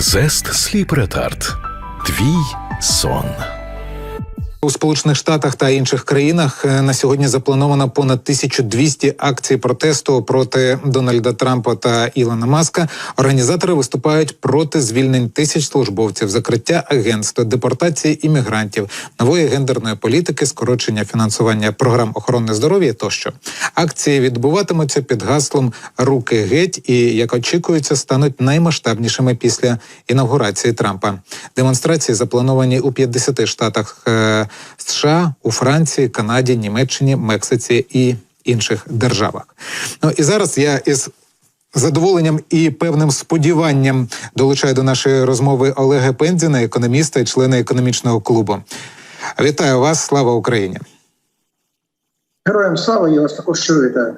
Зест Сліп Ретард. Твій сон. У Сполучених Штатах та інших країнах е, на сьогодні заплановано понад 1200 акцій протесту проти Дональда Трампа та Ілона Маска. Організатори виступають проти звільнень тисяч службовців, закриття агентств, депортації іммігрантів, нової гендерної політики, скорочення фінансування програм охорони здоров'я тощо. Акції відбуватимуться під гаслом Руки геть і як очікується, стануть наймасштабнішими після інавгурації Трампа. Демонстрації заплановані у 50 штатах е, США, у Франції, Канаді, Німеччині, Мексиці і інших державах. Ну і зараз я із задоволенням і певним сподіванням долучаю до нашої розмови Олега Пензіна, економіста і члена економічного клубу. Вітаю вас, слава Україні! Героям слава, я вас також вітаю.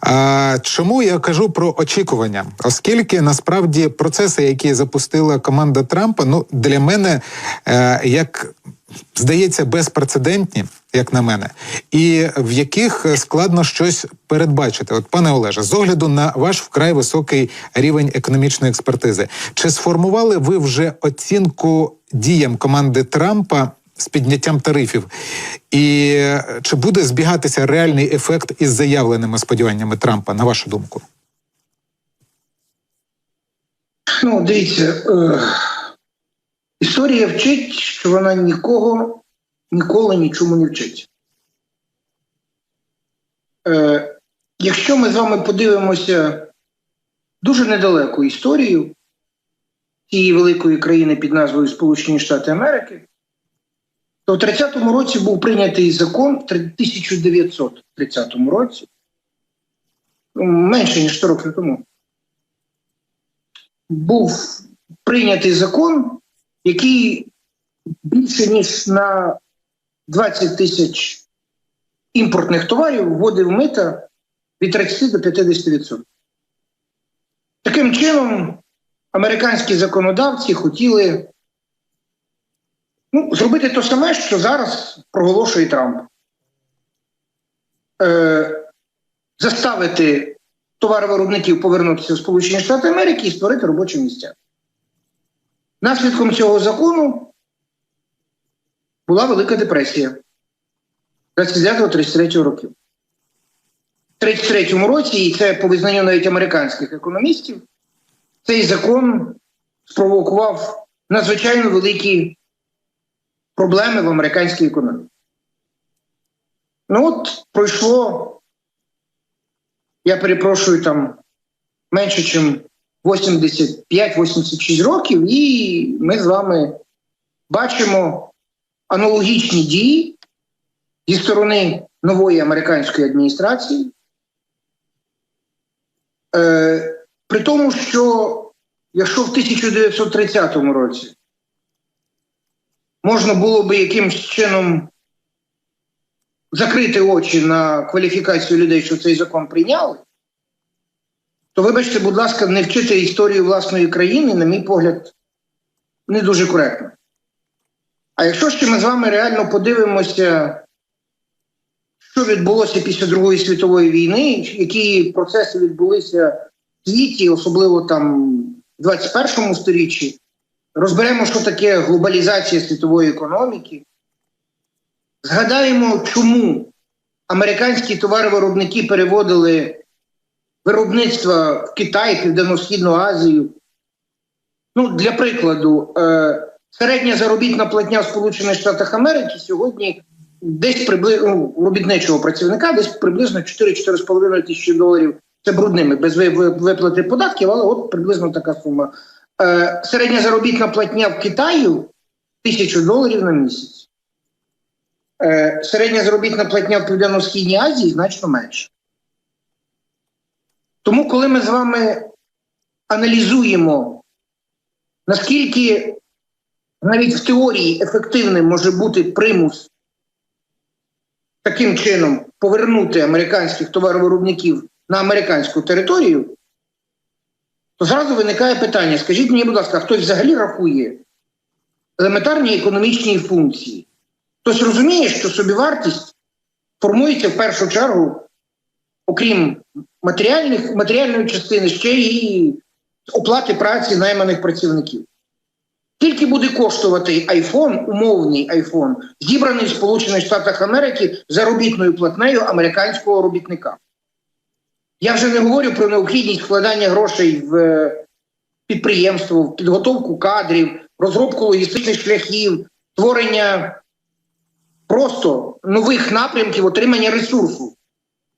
А чому я кажу про очікування? Оскільки насправді процеси, які запустила команда Трампа, ну для мене е, як здається, безпрецедентні, як на мене, і в яких складно щось передбачити. От, пане Олеже, з огляду на ваш вкрай високий рівень економічної експертизи, чи сформували ви вже оцінку діям команди Трампа? З підняттям тарифів, і чи буде збігатися реальний ефект із заявленими сподіваннями Трампа, на вашу думку? Ну, дивіться, е, історія вчить, що вона нікого ніколи нічому не вчить. Е, Якщо ми з вами подивимося дуже недалеку історію цієї великої країни під назвою Сполучені Штати Америки, то в 30-му році був прийнятий закон в 1930 році, ну, менше ніж 100 років тому був прийнятий закон, який більше ніж на 20 тисяч імпортних товарів вводив мита від 30 до 50%. Таким чином, американські законодавці хотіли ну, зробити те саме, що зараз проголошує Трамп. Е, Заставити товаровиробників повернутися в Сполучені Штати Америки і створити робочі місця. Наслідком цього закону була Велика депресія 29-33 років. У 33-му році, і це по визнанню навіть американських економістів, цей закон спровокував надзвичайно великі проблеми в американській економіці. Ну от пройшло я перепрошую там менше, ніж 85-86 років, і ми з вами бачимо аналогічні дії зі сторони нової американської адміністрації. Е, При тому, що якщо в 1930 році можна було би якимось чином закрити очі на кваліфікацію людей, що цей закон прийняли, то вибачте, будь ласка, не вчити історію власної країни, на мій погляд, не дуже коректно. А якщо ще ми з вами реально подивимося, що відбулося після Другої світової війни, які процеси відбулися в світі, особливо там в 21 сторіччі, розберемо, що таке глобалізація світової економіки. Згадаємо, чому американські товаровиробники переводили виробництва в Китай, Південно-Східну Азію. Ну, Для прикладу, е, середня заробітна платня в Сполучених Штатах Америки сьогодні десь приблизно ну, робітничого працівника десь приблизно 4-4,5 тисячі доларів. Це брудними, без виплати податків, але от приблизно така сума. Е, середня заробітна платня в Китаю тисячу доларів на місяць. Е, середня заробітна платня в Південно-Східній Азії значно менше. Тому, коли ми з вами аналізуємо, наскільки навіть в теорії ефективним може бути примус таким чином повернути американських товаровиробників на американську територію, то зразу виникає питання: скажіть мені, будь ласка, хтось взагалі рахує елементарні економічні функції? Хтось розуміє, що собівартість формується в першу чергу, окрім матеріальних, матеріальної частини, ще і оплати праці найманих працівників. Скільки буде коштувати айфон, умовний айфон, зібраний в Сполучених Штатах Америки заробітною платнею американського робітника? Я вже не говорю про необхідність вкладання грошей в е, підприємство, в підготовку кадрів, розробку логістичних шляхів, створення просто нових напрямків отримання ресурсу,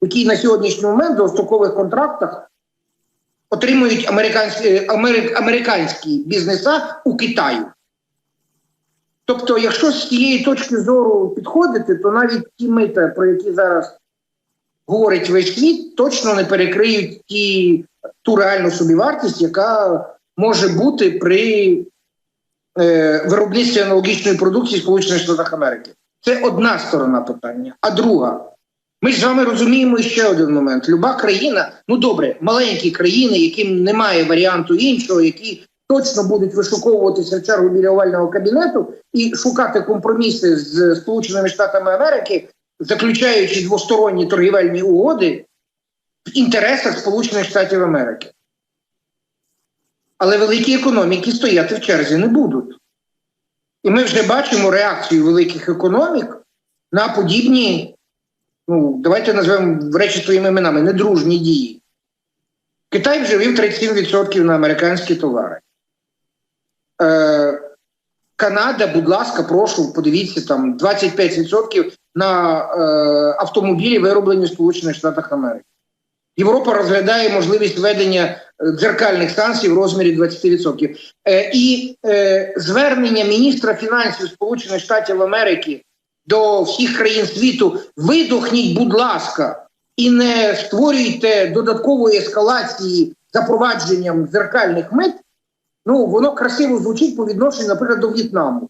який на сьогоднішній момент в довгострокових контрактах отримують американські, е, американські бізнеса у Китаю. Тобто, якщо з цієї точки зору підходити, то навіть ті мита, про які зараз говорить весь світ, точно не перекриють ті, ту реальну собівартість, яка може бути при е, виробництві аналогічної продукції Сполучених Штатах Америки. Це одна сторона питання. А друга, ми ж з вами розуміємо ще один момент. Люба країна, ну добре, маленькі країни, яким немає варіанту іншого, які точно будуть вишуковуватися в чергу біля овального кабінету і шукати компроміси з Сполученими Штатами Америки, заключаючи двосторонні торгівельні угоди в інтересах Сполучених Штатів Америки. Але великі економіки стояти в черзі не будуть. І ми вже бачимо реакцію великих економік на подібні, ну, давайте назвемо речі своїми іменами, недружні дії. Китай вже вів 37% на американські товари. Е, Канада, будь ласка, прошу, подивіться, там 25% на е, автомобілі, вироблені в Сполучених Штатах Америки. Європа розглядає можливість введення е, дзеркальних санкцій в розмірі 20%. Е, і е, звернення міністра фінансів Сполучених Штатів Америки до всіх країн світу: видохніть, будь ласка, і не створюйте додаткової ескалації запровадженням дзеркальних мит. Ну, воно красиво звучить по відношенню, наприклад, до В'єтнаму.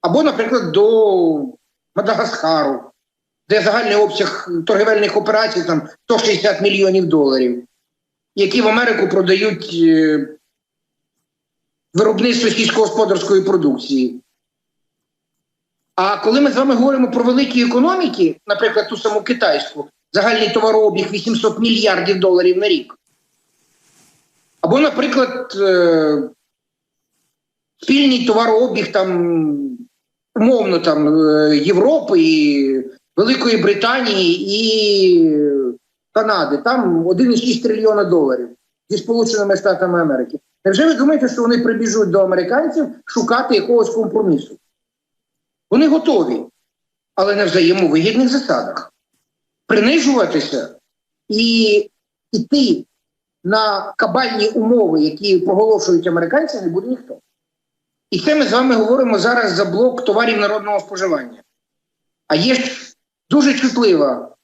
Або, наприклад, до Мадагаскару, де загальний обсяг торгівельних операцій там 160 мільйонів доларів, які в Америку продають е, виробництво сільськогосподарської продукції. А коли ми з вами говоримо про великі економіки, наприклад, ту саму китайську, загальний товарообіг 800 мільярдів доларів на рік. Або, наприклад, е, спільний товарообіг там, умовно там е, Європи і Великої Британії і Канади, там 1,6 трильйона доларів зі Сполученими Штатами Америки. Невже ви думаєте, що вони прибіжуть до американців шукати якогось компромісу? Вони готові, але на взаємовигідних засадах. Принижуватися і йти на кабальні умови, які проголошують американці, не буде ніхто. І це ми з вами говоримо зараз за блок товарів народного споживання. А є ж дуже чутлива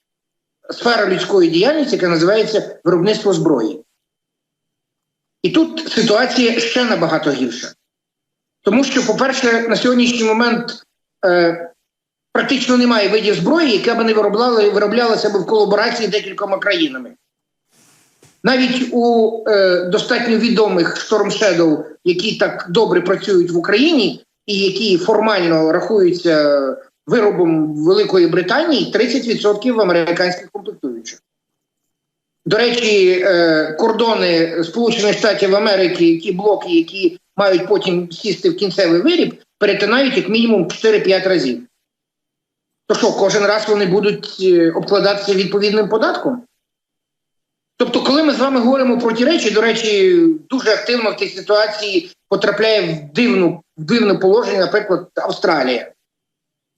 сфера людської діяльності, яка називається виробництво зброї. І тут ситуація ще набагато гірша. Тому що, по-перше, на сьогоднішній момент е, практично немає видів зброї, яка б не виробляла, вироблялася б в колаборації з декількома країнами. Навіть у е, достатньо відомих Storm Shadow, які так добре працюють в Україні, і які формально рахуються виробом Великої Британії, 30% американських комплектуючих. До речі, е, кордони Сполучених Штатів Америки, ті блоки, які мають потім сісти в кінцевий виріб, перетинають як мінімум 4-5 разів. То що, кожен раз вони будуть е, обкладатися відповідним податком? Тобто, коли ми з вами говоримо про ті речі, до речі, дуже активно в цій ситуації потрапляє в дивну, в дивне положення, наприклад, Австралія,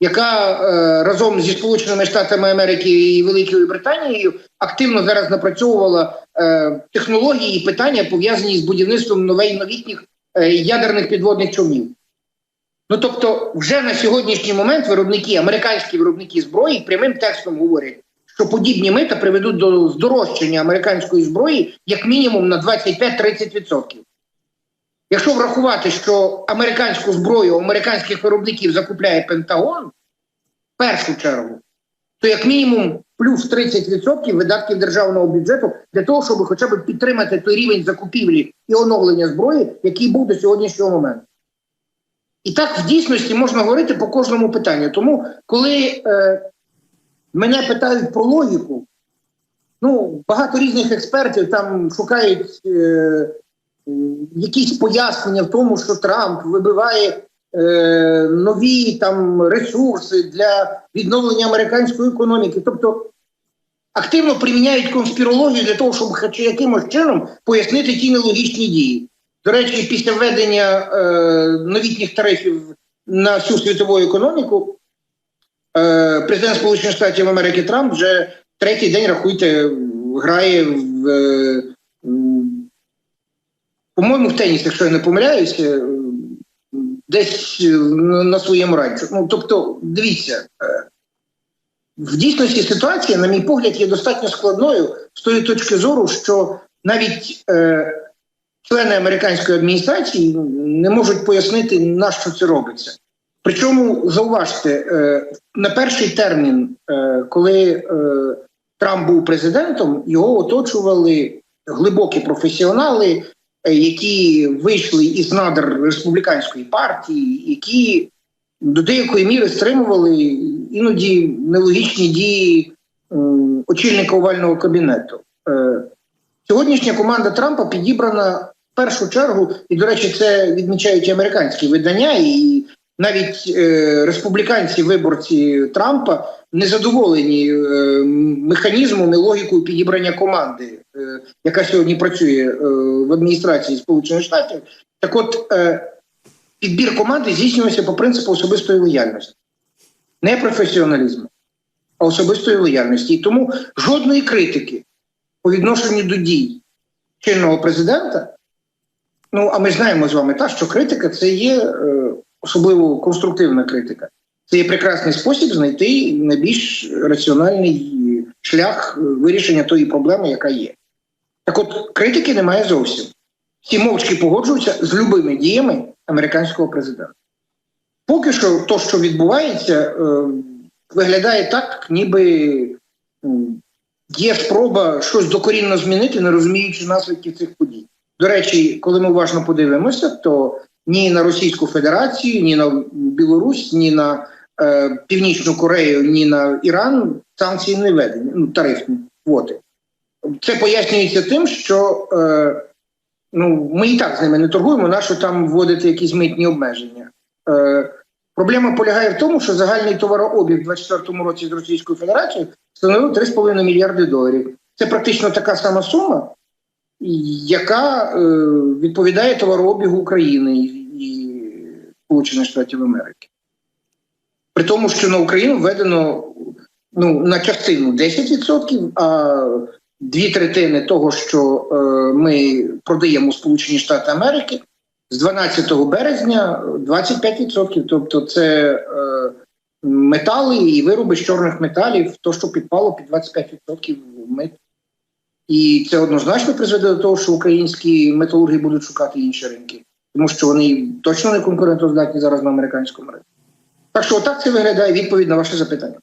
яка е, разом зі Сполученими Штатами Америки і Великою Британією активно зараз напрацьовувала е, технології і питання, пов'язані з будівництвом нових новітніх е, ядерних підводних човнів. Ну тобто, вже на сьогоднішній момент виробники, американські виробники зброї прямим текстом говорять, що подібні мита приведуть до здорожчання американської зброї як мінімум на 25-30%. Якщо врахувати, що американську зброю американських виробників закупляє Пентагон, в першу чергу, то як мінімум плюс 30% видатків державного бюджету для того, щоб хоча б підтримати той рівень закупівлі і оновлення зброї, який був до сьогоднішнього моменту. І так в дійсності можна говорити по кожному питанню. Тому, коли е, мене питають про логіку, ну, багато різних експертів там шукають е, якісь пояснення в тому, що Трамп вибиває е, нові там ресурси для відновлення американської економіки. Тобто активно приміняють конспірологію для того, щоб хоч якимось чином пояснити ті нелогічні дії. До речі, після введення е, новітніх тарифів на всю світову економіку, президент Сполучених Штатів Америки Трамп вже третій день, рахуйте, грає в. Е, по-моєму, в теніс, якщо я не помиляюся, е, десь е, на своєму ранчо. Ну, тобто, дивіться, е, в дійсності ситуація, на мій погляд, є достатньо складною з тої точки зору, що навіть е, члени американської адміністрації не можуть пояснити, на що це робиться. Причому зауважте, е, на перший термін, е, коли е, Трамп був президентом, його оточували глибокі професіонали, які вийшли із надр республіканської партії, які до деякої міри стримували іноді нелогічні дії очільника овального кабінету. Сьогоднішня команда Трампа підібрана в першу чергу, і, до речі, це відмічають і американські видання, і навіть е, республіканці, виборці Трампа не задоволені е, механізмом і логікою підібрання команди, е, яка сьогодні працює е, в адміністрації Сполучених Штатів. Так от е, підбір команди здійснювався по принципу особистої лояльності, не професіоналізму, а особистої лояльності. І тому жодної критики по відношенню до дій чинного президента. Ну, а ми знаємо з вами так, що критика це є е, особливо конструктивна критика. Це є прекрасний спосіб знайти найбільш раціональний шлях е, вирішення тої проблеми, яка є. Так от, критики немає зовсім. Всі мовчки погоджуються з любими діями американського президента. Поки що, то, що відбувається, е, виглядає так, ніби є спроба щось докорінно змінити, не розуміючи наслідків цих подій. До речі, коли ми уважно подивимося, то ні на Російську Федерацію, ні на Білорусь, ні на е, Північну Корею, ні на Іран санкції не введені, ну, тарифні квоти. Це пояснюється тим, що е, ну, ми і так з ними не торгуємо, нащо там вводити якісь митні обмеження. Е, проблема полягає в тому, що загальний товарообіг у 2024 році з Російською Федерацією становив 3,5 мільярди доларів. Це практично така сама сума, яка е, відповідає товарообігу України і, Сполучених Штатів Америки. При тому, що на Україну введено ну, на частину 10%, а дві третини того, що е, ми продаємо Сполучені Штати Америки, з 12 березня 25%. Тобто це е, метали і вироби з чорних металів, то, що підпало під 25% мит. І це однозначно призведе до того, що українські металурги будуть шукати інші ринки, тому що вони точно не конкурентоздатні зараз на американському ринку. Так що отак це виглядає відповідь на ваше запитання.